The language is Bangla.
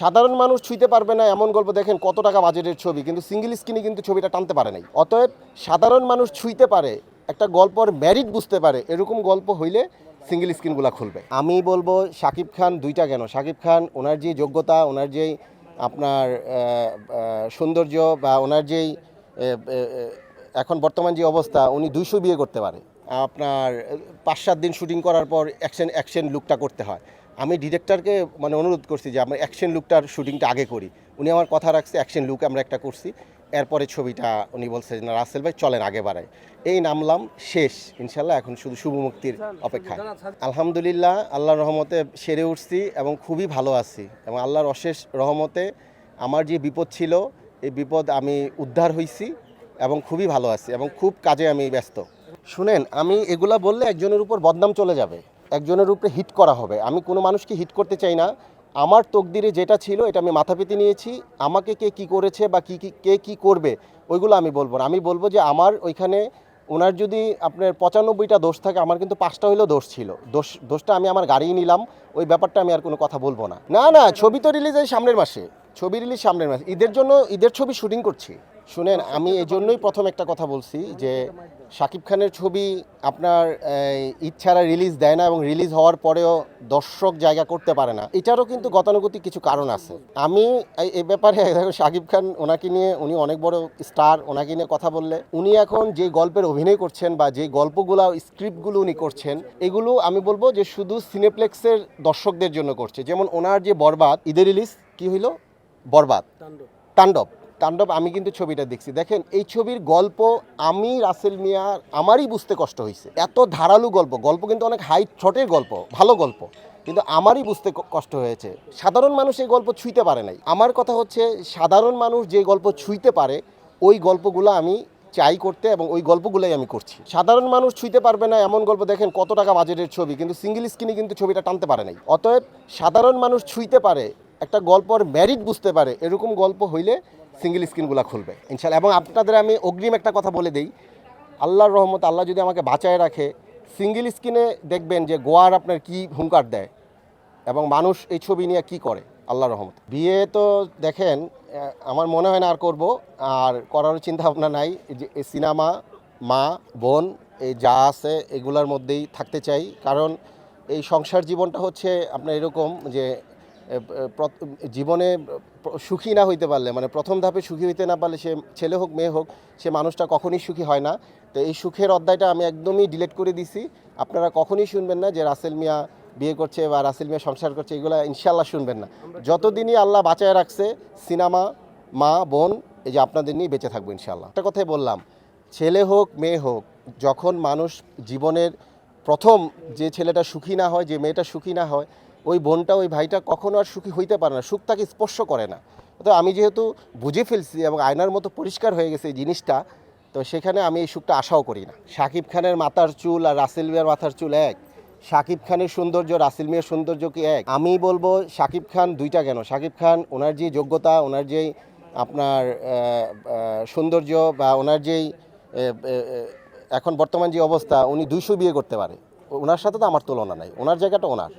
সাধারণ মানুষ ছুঁতে পারবে না এমন গল্প দেখেন কত টাকা বাজেটের ছবি, কিন্তু সিঙ্গেল স্ক্রিনে কিন্তু ছবিটা টানতে পারে নাই। অতএব সাধারণ মানুষ ছুঁতে পারে, একটা গল্পর ম্যারিট বুঝতে পারে, এরকম গল্প হইলে সিঙ্গেল স্ক্রিনগুলো খুলবে। আমি বলব শাকিব খান দুইটা কেন? শাকিব খান ওনার যে যোগ্যতা, ওনার যেই আপনার সৌন্দর্য বা ওনার যেই এখন বর্তমান যে অবস্থা, উনি দুইশো বিয়ে করতে পারে। আপনার পাঁচ সাত দিন শুটিং করার পর অ্যাকশন অ্যাকশন লুকটা করতে হয়। আমি ডিরেক্টরকে মানে অনুরোধ করছি যে আমরা অ্যাকশন লুকটার শুটিংটা আগে করি। উনি আমার কথা রাখছে অ্যাকশন লুক আমরা একটা করছি। এরপরে ছবিটা উনি বলছে যে না রাসেল ভাই চলেন আগে বাড়ায় এই নামলাম শেষ। ইনশাল্লাহ এখন শুধু শুভ মুক্তির অপেক্ষা আলহামদুলিল্লাহ আল্লাহর রহমতে সেরে উঠছি এবং খুবই ভালো আছি এবং আল্লাহর অশেষ রহমতে আমার যে বিপদ ছিল এই বিপদ আমি উদ্ধার হইছি এবং খুবই ভালো আছি এবং খুব কাজে আমি ব্যস্ত। শুনেন আমি এগুলা বললে একজনের উপর বদনাম চলে যাবে। একজনের উপরে হিট করা হবে। আমি কোনো মানুষকে হিট করতে চাই না। আমার তকদিরে যেটা ছিল, এটা আমি মাথা পেতে নিয়েছি। আমাকে কে কি করেছে বা কি, কী, কে কি করবে, ওইগুলো আমি বলব না। আমি বলব যে আমার ওইখানে ওনার যদি আপনার পঁচানব্বইটা দোষ থাকে, আমার কিন্তু পাঁচটা হলেও দোষ ছিল। দোষ, দোষটা আমি আমার গাড়িই নিলাম। ওই ব্যাপারটা আমি আর কোনো কথা বলব না। না না, ছবি তো রিলিজ হয় সামনের মাসে। ছবি রিলিজ সামনের মাসে। ঈদের জন্য, ঈদের ছবি শুটিং করছি। শুনেন, আমি এই জন্যই প্রথম একটা কথা বলছি যে, শাকিব খানের ছবি আপনার ঈদ ছাড়া রিলিজ দেয় না এবং রিলিজ হওয়ার পরেও দর্শক জায়গা করতে পারে না। এটারও কিন্তু গতানুগতিক কিছু কারণ আছে। আমি এই ব্যাপারে শাকিব খান ওনাকে নিয়ে উনি অনেক বড় স্টার ওনাকে নিয়ে কথা বললে। উনি এখন যে গল্পের অভিনয় করছেন বা যে গল্পগুলো স্ক্রিপ্টগুলো উনি করছেন, এগুলো আমি বলব যে শুধু সিনেপ্লেক্সের দর্শকদের জন্য করছে। যেমন ওনার যে বরবাদ ঈদের রিলিজ কি হইল? বরবাদ। তাণ্ডব। তাণ্ডব। আমি কিন্তু ছবিটা দেখছি। দেখেন এই ছবির গল্প আমি রাসেল মিয়ার আমারই বুঝতে কষ্ট হয়েছে এত ধারালো গল্প। গল্প কিন্তু অনেক হাই ছটের গল্প ভালো গল্প। কিন্তু আমারই বুঝতে কষ্ট হয়েছে। সাধারণ মানুষ এই গল্প ছুঁইতে পারে নাই। আমার কথা হচ্ছে সাধারণ মানুষ যে গল্প ছুঁইতে পারে ওই গল্পগুলো আমি চাই করতে এবং ওই গল্পগুলোই আমি করছি। সাধারণ মানুষ ছুঁইতে পারবে না এমন গল্প, দেখেন কত টাকা বাজেটের ছবি, কিন্তু সিঙ্গেল স্ক্রিনে কিন্তু ছবিটা টানতে পারে নাই। অতএব সাধারণ মানুষ ছুঁইতে পারে, একটা গল্পর ম্যারিট বুঝতে পারে, এরকম গল্প হইলে সিঙ্গেল স্ক্রিনগুলো খুলবে ইনশাল্লাহ এবং আপনাদের আমি অগ্রিম একটা কথা বলে দিই, আল্লাহর রহমত আল্লাহ যদি আমাকে বাঁচায় রাখে সিঙ্গেল স্ক্রিনে দেখবেন যে গোয়ার আপনার কি হুঙ্কার দেয় এবং মানুষ এই ছবি নিয়ে কি করে। আল্লাহ রহমত। বিয়ে তো দেখেন আমার মনে হয় না আর করব, আর করার চিন্তা ভাবনা নাই যে সিনেমা, মা, বোন, এই যা আছে এগুলার মধ্যেই থাকতে চাই। কারণ এই সংসার জীবনটা হচ্ছে আপনার এরকম যে জীবনে সুখী না হইতে পারলে মানে প্রথম ধাপে সুখী হইতে না পারলে সে ছেলে হোক, মেয়ে হোক, সে মানুষটা কখনই সুখী হয় না। তো এই সুখের অধ্যায়টা আমি একদমই ডিলিট করে দিছি। আপনারা কখনই শুনবেন না যে, রাসেল মিয়া বিয়ে করছে বা রাসেল মিয়া সংসার করছে, এগুলো ইনশাল্লাহ শুনবেন না। যতদিনই আল্লাহ বাঁচায় রাখছে, সিনেমা, মা, বোন, এই যে আপনাদের নিয়ে বেঁচে থাকব ইনশাল্লাহ একটা কথাই বললাম, ছেলে হোক, মেয়ে হোক, যখন মানুষ জীবনের প্রথম যে ছেলেটা সুখী না হয়, যে মেয়েটা সুখী না হয়, ওই বোনটা, ওই ভাইটা কখনো আর সুখী হইতে পারে না, সুখ তাকে স্পর্শ করে না। তো আমি যেহেতু বুঝে ফেলছি এবং আয়নার মতো পরিষ্কার হয়ে গেছে এই জিনিসটা, তো সেখানে আমি এই সুখটা আশাও করি না। শাকিব খানের মাথার চুল আর রাসেল মিয়ার মাথার চুল এক। শাকিব খানের সৌন্দর্য, রাসেল মিয়ার সৌন্দর্য কি এক? আমি বলব শাকিব খান দুইটা কেন? শাকিব খান, ওনার যে যোগ্যতা, ওনার যেই আপনার সৌন্দর্য বা ওনার যেই এখন বর্তমান যে অবস্থা, উনি দুইশো বিয়ে করতে পারে। ওনার সাথে তো আমার তুলনা নাই। ওনার জায়গাটা ওনার।